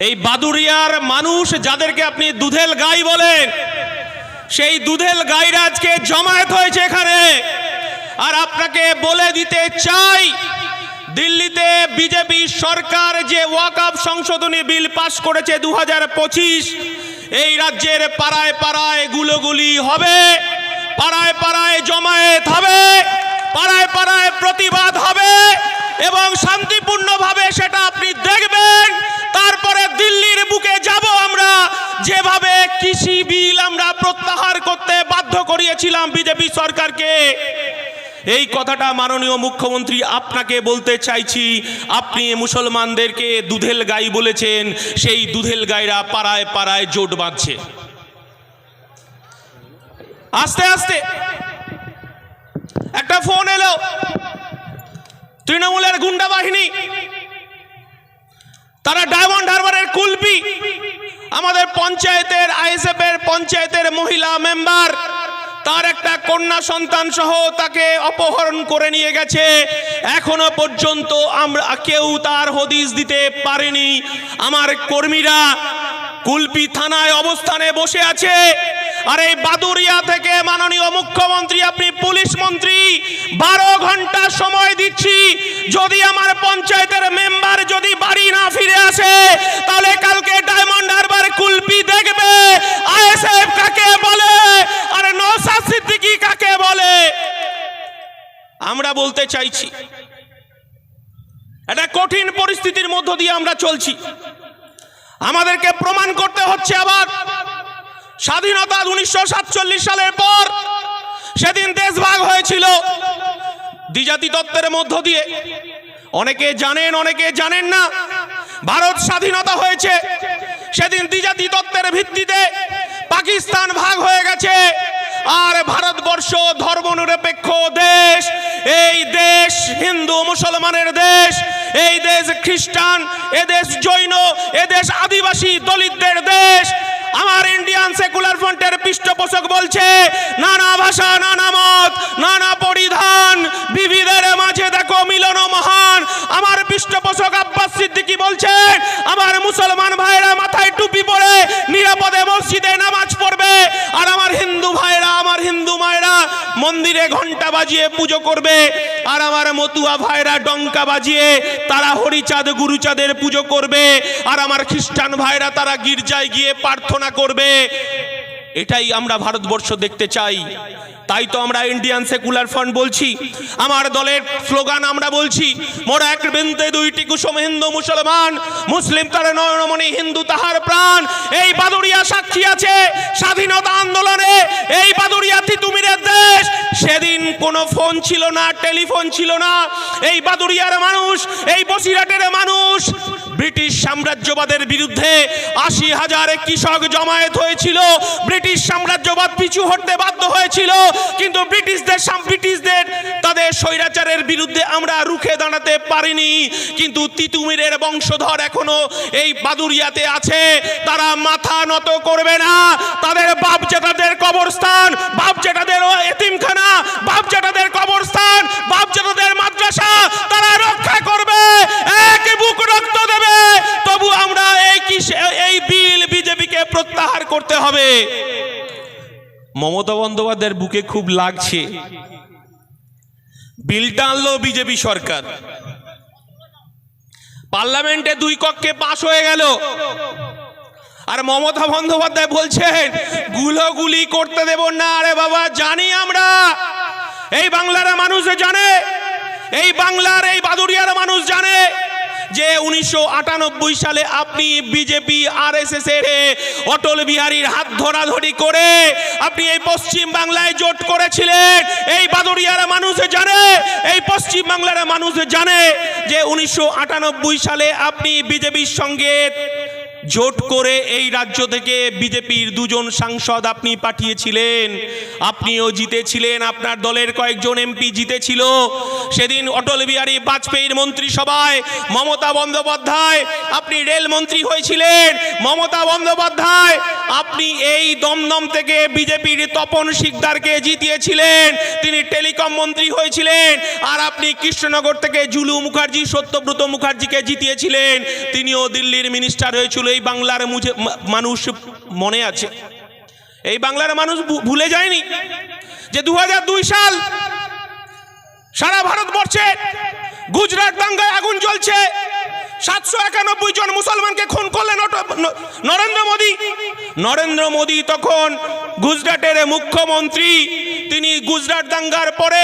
এই বাদুরিয়ার মানুষ যাদেরকে আপনি দুধেল গাই বলেন, সেই দুধেল গাইরা আজকে জমায়েত হয়েছে এখানে। আর আপনাকে বলে দিতে চাই, দিল্লিতে বিজেপি সরকার যে ওয়াকআপ সংশোধনী বিল পাশ করেছে দু হাজার পঁচিশ, এই রাজ্যের পাড়ায় পাড়ায় গুলোগুলি হবে, পাড়ায় পাড়ায় জমায়েত হবে, পাড়ায় পাড়ায় প্রতিবাদ হবে এবং শান্তিপূর্ণভাবে সেটা আপনি দেখবেন। তারপরে দিল্লির বুকে যাব আমরা। যেভাবে কৃষি বিল আমরা প্রত্যাহার করতে বাধ্য করিয়েছিলাম বিজেপি সরকারকে। এই কথাটা মাননীয় মুখ্যমন্ত্রী আপনাকে বলতে চাইছি। আপনি মুসলমানদেরকে দুধেল গাই বলেছেন, সেই দুধেল গাইরা পাড়ায় পাড়ায় জোট বাঁধছে। আস্তে আস্তে। একটা ফোন এলো। তৃণমূলের গুন্ডা বাহিনী। তারা ডায়মন্ড হারবারের কুলপি। আমাদের পঞ্চায়েতের আইএসএফ এর পঞ্চায়েতের মহিলা মেম্বার, তার একটা কন্যা সন্তান সহ তাকে অপহরণ করে নিয়ে গেছে। এখনও পর্যন্ত আমরা কেউ তার হদিস দিতে পারেনি। আমার কর্মীরা কুলপি থানায় অবস্থানে বসে আছে। আর এই বাদুরিয়া মাননীয় মুখ্যমন্ত্রী, আপনি পুলিশ মন্ত্রী, বারো ঘণ্টা সময় দিচ্ছি। যদি আমার পঞ্চায়েতের মেম্বার যদি বাড়ি না ফিরে আসে, তাহলে কালকে ডায়মন্ড হারবার কুলপি দেখবে। আইএসএফ কাকে বলে? আর নৌসাদ সিদ্দিকী কাকে বলে? আমরা বলতে চাইছি, একটা কঠিন পরিস্থিতির মধ্য দিয়ে আমরা চলছি। আমাদেরকে প্রমাণ করতে হচ্ছে আবার স্বাধীনতা উনিশশো সাতচল্লিশ সালের পর সেদিন দেশভাগ হয়েছিল। দ্বিজাতি তত্ত্বের মধ্য দিয়ে। অনেকে জানেন অনেকে জানেন না। ভারত স্বাধীনতা হয়েছে। সেদিন দ্বিজাতি তত্ত্বের ভিত্তিতে পাকিস্তান ভাগ হয়ে গেছে। আর ভারতবর্ষ ধর্মনিরপেক্ষ দেশ। এই দেশ হিন্দু, মুসলমানের দেশ। এই দেশ খ্রিস্টান এদেশ জৈন এদেশ আদিবাসী, দলিতদের দেশ। আমার ইন্ডিয়ান সেকুলার ফ্রন্টের পৃষ্ঠপোষক বলছে, নানা ভাষা, নানা মত, নানা পরিধান, বিবিধের মাঝে দেখো মিলন মহান। আমার পৃষ্ঠপোষক আব্বাস সিদ্দিকি বলছে, আমার মুসলমান ভাইরা মাথায় টুপি পরে নিরাপদে মসজিদে নামাজ পড়বে, আর আমার হিন্দু ভাইরা, আমার হিন্দু মায়েরা মন্দিরে ঘণ্টা বাজিয়ে পুজো করবে। আর আমার মতুয়া ভাইরা ডঙ্কা বাজিয়ে তারা হরিচাঁদ, গুরুচাঁদের পুজো করবে। আর আমার খ্রিস্টান ভাইরা তারা গির্জায় গিয়ে প্রার্থনা করবে। এটাই আমরা ভারতবর্ষ দেখতে চাই। তাই তো আমরা ইন্ডিয়ান সেকুলার ফ্রন্ট বলছি। আমার দলের স্লোগান আমরা বলছি, মোরা এক বৃন্দে দুইটি কুসুম হিন্দু মুসলমান, মুসলিম তার নয়নমণি হিন্দু তাহার প্রাণ। এই বাদুড়িয়া সাক্ষী আছে স্বাধীনতা আন্দোলনে, এই বাদুড়িয়া তিতুমিরের দেশ সেদিন কোনো ফোন ছিল না, টেলিফোন ছিল না। এই বাদুরিয়ার মানুষ, এই বসিরাটের মানুষ ব্রিটিশ সাম্রাজ্যবাদের বিরুদ্ধে আশি হাজার কৃষক জমায়েত হয়েছিল। ব্রিটিশ সাম্রাজ্যবাদ পিছু হটতে বাধ্য হয়েছিল। কিন্তু ব্রিটিশদের ব্রিটিশদের তাদের স্বৈরাচারের বিরুদ্ধে আমরা রুখে দাঁড়াতে পারিনি। কিন্তু তিতুমিরের বংশধর এখনও এই বাদুরিয়াতে আছে। তারা মাথা নত করবে না। তাদের বাপ জেঠাদের কবরস্থান বাপ জেঠাদের এতিমখানা মমতা বন্দ্যোপাধ্যায়ের বুকে খুব লাগছে। বিলটা আনলো বিজেপি সরকার। পার্লামেন্টে দুই কক্ষে পাশ হয়ে গেল। আর মমতা বন্দ্যোপাধ্যায় বলছেন, গুলোগুলি করতে দেব না আরে বাবা, জানি আমরা। এই বাংলার মানুষ জানে, এই বাংলার এই বাদুরিয়ার যে উনিশশো আটানব্বই সালে আপনি বিজেপি আর এস এস এর অটল বিহারীর হাত ধরাধরি করে আপনি এই পশ্চিম বাংলায় জোট করেছিলেন। এই বাদরিয়ার মানুষ জানে, এই পশ্চিম বাংলার মানুষ জানে যে উনিশশো আটানব্বই সালে আপনি বিজেপির সঙ্গে জোট করে এই রাজ্য থেকে বিজেপির দুজন সাংসদ আপনি পাঠিয়েছিলেন। আপনিও জিতেছিলেন, আপনার দলের কয়েকজন এমপি জিতেছিল। সেদিন অটল বিহারী বাজপেয়ীর মন্ত্রিসভায় মমতা বন্দ্যোপাধ্যায়, আপনি রেলমন্ত্রী হয়েছিলেন। মমতা বন্দ্যোপাধ্যায় আপনি এই দমদম থেকে বিজেপির তপন শিকদারকে জিতিয়েছিলেন। তিনি টেলিকম মন্ত্রী হয়েছিলেন আর আপনি কৃষ্ণনগর থেকে জুলু মুখার্জি, সত্যব্রত মুখার্জিকে জিতিয়েছিলেন। তিনিও দিল্লির মিনিস্টার হয়েছিল। এই বাংলার মানুষ মনে আছে। এই বাংলার মানুষ ভুলে যায়নি যে দু হাজার দুই সাল সারা ভারতবর্ষে গুজরাট দাঙ্গায় আগুন জ্বলছে। সাতশো একানব্বই জন মুসলমানকে খুন করলেন নরেন্দ্র মোদী। নরেন্দ্র মোদী তখন গুজরাটের মুখ্যমন্ত্রী। তিনি গুজরাট দাঙ্গার পরে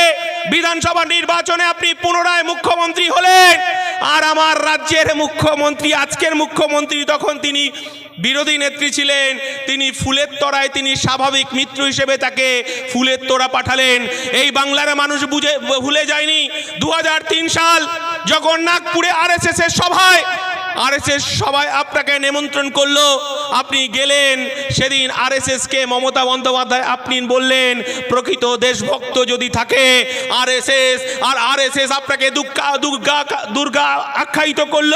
বিধানসভা নির্বাচনে আপনি পুনরায় মুখ্যমন্ত্রী হলেন। আর আমার রাজ্যের মুখ্যমন্ত্রী, আজকের মুখ্যমন্ত্রী তখন তিনি বিরোধী নেত্রী ছিলেন। তিনি ফুলের তোড়ায় তিনি স্বাভাবিক মিত্র হিসেবে তাকে ফুলের তোড়া পাঠালেন। এই বাংলার মানুষ বুঝে, ভুলে যায়নি। দু হাজার তিন সাল যখন নাগপুরে আরএসএস এর সভায়, আরএসএস সভায় আপনাকে নিমন্ত্রণ করল। আপনি গেলেন, সেদিন আরএসএস কে মমতা বন্দ্যোপাধ্যায় আপনি বললেন, প্রকৃত দেশভক্ত যদি থাকে আরএসএস আর আরএসএস আপনাকে দুর্গা দুর্গা দুর্গা আখ্যায়িত করল।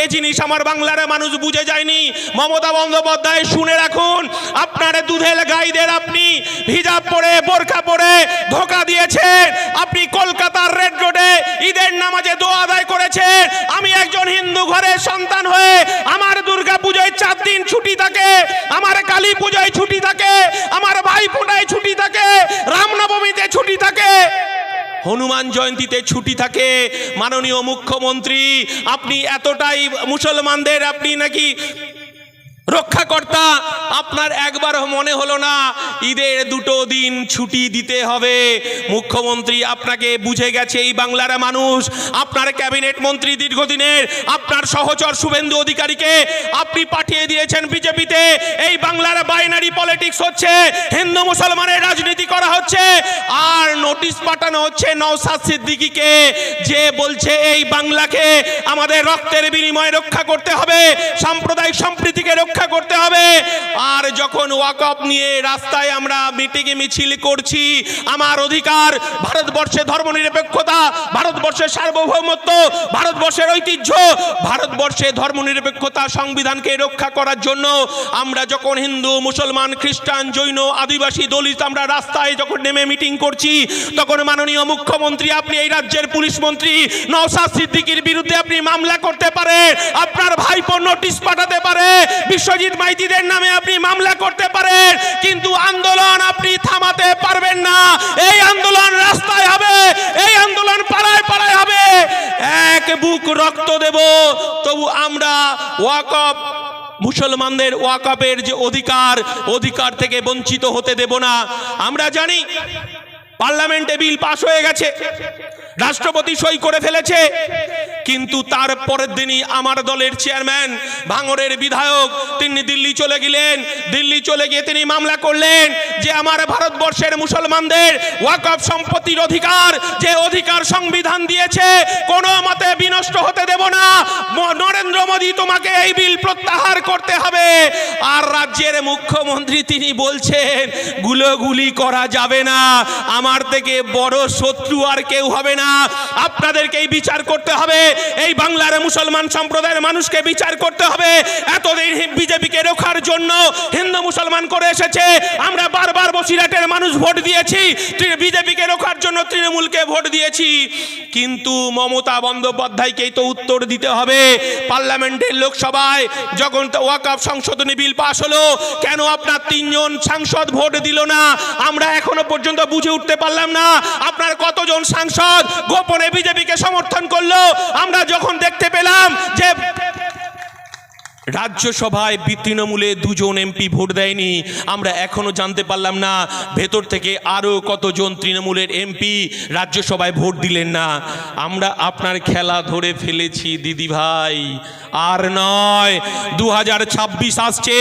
এই জিনিস আমার বাংলার মানুষ বুঝে যায়নি। মমতা বন্দ্যোপাধ্যায় শুনে রাখুন, আপনার দুধের গাইদের আপনি হিজাব পরে, বোরখা পরে ধোকা দিয়েছেন। আপনি কলকাতার রেড রোডে ঈদের নামাজে দোয়া আদায় করেছেন আমি একজন হিন্দু ঘরের সন্তান হয়ে আমার দুর্গা পুজোয় চার দিন ছুটি থাকে, আমার কালী পুজোয় ছুটি থাকে, আমার ভাই ফোটায় ছুটি থাকে, রামনবমীতে ছুটি থাকে। হনুমান জয়ন্তীতে ছুটি থাকে। মাননীয় মুখ্যমন্ত্রী, আপনি এতটাই মুসলমানদের, আপনি নাকি রক্ষাকর্তা, আপনার একবার মনে হলো না, ঈদের দুটো দিন ছুটি দিতে হবে। মুখ্যমন্ত্রী আপনাকে বুঝে গেছে এই বাংলার মানুষ। আপনার ক্যাবিনেট মন্ত্রী দীর্ঘদিনের, আপনার সহচর শুভেন্দু অধিকারীকে আপনি পাঠিয়ে দিয়েছেন বিজেপিতে। এই বাংলার বাইনারি পলিটিক্স হচ্ছে, হিন্দু মুসলমানের রাজনীতি করা হচ্ছে। আর নোটিশ পাঠানো হচ্ছে নওসাদ সিদ্দিকিকে, যে বলছে এই বাংলাকে আমাদের রক্তের বিনিময়ে রক্ষা করতে হবে, সাম্প্রদায়িক সম্প্রীতিকে রক্ষা করতে হবে। আর যখন ওয়াকফ নিয়ে রাস্তায় আমরা মিটিংয়ে মিছিল করছি, আমার অধিকার ভারতবর্ষের ধর্মনিরপেক্ষতা ভারতবর্ষের সার্বভৌমত্ব, ভারতবর্ষের ঐতিহ্য ভারতবর্ষের ধর্মনিরপেক্ষতা সংবিধানকে রক্ষা করার জন্য আমরা যখন হিন্দু, মুসলমান, খ্রিস্টান, জৈন, আদিবাসী, দলিত আমরা রাস্তায় যখন নেমে মিটিং করছি, তখন মাননীয় মুখ্যমন্ত্রী, আপনি এই রাজ্যের পুলিশ মন্ত্রী নওসাদ সিদ্দিকির বিরুদ্ধে আপনি মামলা করতে পারেন, আপনার ভাইপো নোটিশ পাঠাতে পারে বিশ্বজিৎ মাইতিদের নামে আপনি মামলা করতে পারেন, কিন্তু আন্দোলন আপনি থামাতে পারবেন না। এই আন্দোলন রাস্তায় হবে, এই আন্দোলন পাড়ায় পাড়ায় হবে। এক বুক রক্ত দেব, তবু আমরা ওয়াকফ মুসলমানদের ওয়াকাপের যে অধিকার অধিকার থেকে বঞ্চিত হতে দেব না। আমরা জানি, পার্লামেন্টে বিল পাশ হয়ে গেছে। রাষ্ট্রপতি সই করে ফেলেছে। কিন্তু তার পরের দিনই আমার দলের চেয়ারম্যান, ভাঙরের বিধায়ক, তিনি দিল্লি চলে গেলেন। দিল্লি চলে গিয়ে তিনি মামলা করলেন যে আমার ভারতবর্ষের মুসলমানদের ওয়াকফ সম্পত্তির অধিকার, যে অধিকার সংবিধান দিয়েছে, কোনো মতে বিনষ্ট হতে দেব না। নরেন্দ্র মোদী তোমাকে এই বিল প্রত্যাহার করতে হবে। আর রাজ্যের মুখ্যমন্ত্রী তিনি বলছেন, গুলোগুলি করা যাবে না। আমার থেকে বড় শত্রু আর কেউ হবে না। আপনাদেরকেই বিচার করতে হবে। এই বাংলার মুসলমান সম্প্রদায়ের মানুষকে বিচার করতে হবে। এতদিন বিজেপিকে রক্ষার জন্য হিন্দু মুসলমান করে এসেছে। আমরা বারবার বসিরহাটের মানুষ ভোট দিয়েছি। বিজেপিকে রোখার জন্য তৃণমূলকে ভোট দিয়েছি। কিন্তু মমতা বন্দ্যোপাধ্যায়কেই তো উত্তর দিতে হবে। পার্লামেন্টের লোকসভায় যখন ওয়াকফ সংশোধনী বিল পাশ হলো, কেন আপনার তিনজন সাংসদ ভোট দিল না? আমরা এখনও পর্যন্ত বুঝে উঠতে পারলাম না। আপনার কতজন সাংসদ গোপনে বিজেপিকে সমর্থন করল। আমরা যখন দেখতে পেলাম যে রাজ্যসভায় তৃণমূলে দুজন এমপি ভোট দেয়নি। আমরা এখনও জানতে পারলাম না, ভেতর থেকে আরও কতজন তৃণমূলের এমপি রাজ্যসভায় ভোট দিলেন না। আমরা আপনার খেলা ধরে ফেলেছি, দিদি ভাই। আর নয় দু হাজার ছাব্বিশ আসছে।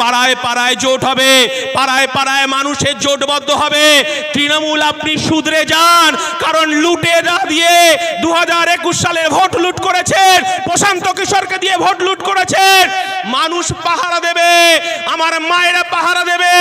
পাড়ায় পাড়ায় জোট হবে, পাড়ায় পাড়ায় মানুষের জোটবদ্ধ হবে। তৃণমূল আপনি শুধরে যান, কারণ লুটে না দিয়ে দু সালের ভোট লুট করেছেন, প্রশান্ত কিশোরকে দিয়ে ভোট লুট করেছেন। মানুষ পাহারা দেবে আমার মায়েরা পাহারা দেবে।